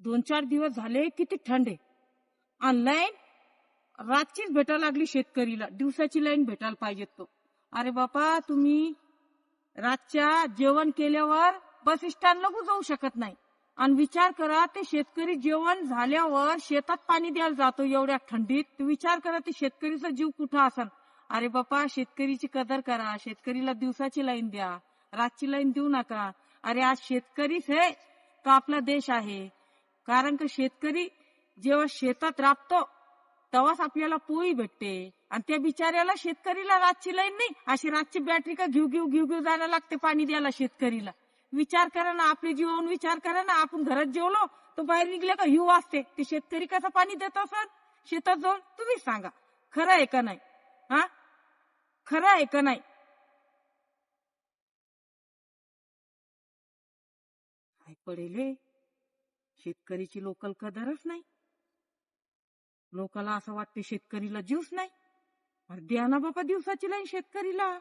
दोन चार दिवस झाले किती थंड आहे. आणि लाईन रातचीच भेटायला लागली शेतकरीला. दिवसाची लाईन भेटायला पाहिजे तो. अरे बापा तुम्ही रातच्या जेवण केल्यावर बस स्टँडला जाऊ शकत नाही. आणि विचार करा ते शेतकरी जेवण झाल्यावर शेतात पाणी द्यायला जातो एवढ्या थंडीत. विचार करा ते शेतकरीचा जीव कुठं असेल अरे बापा शेतकरीची कदर करा. शेतकरीला दिवसाची लाईन द्या. रातची लाईन देऊ नका. अरे आज शेतकरीच हे का आपला देश आहे? कारण का शेतकरी जेव्हा शेतात राबतो तेव्हाच आपल्याला पोळी भेटते. आणि त्या बिचाऱ्याला शेतकरीला रातची लाईन नाही अशी रातची बॅटरी का घेऊ घेऊ घेऊ घेऊ जायला लागते पाणी द्यायला शेतकरीला. विचार करा ना आपले जीवन विचार करा ना आपण घरात जेवलो तो बाहेर निघले का हिव असते ते शेतकरी कसं पाणी देत असत शेतात जाऊन तुम्हीच सांगा. खरं आहे का नाही? हा? खरं आहे का नाही? पडेल शेतकरीची लोकल कदरच नाही. लोकाला असं वाटते शेतकरीला जीवच नाही. द्या ना बाबा दिवसाची लाईन शेतकरीला.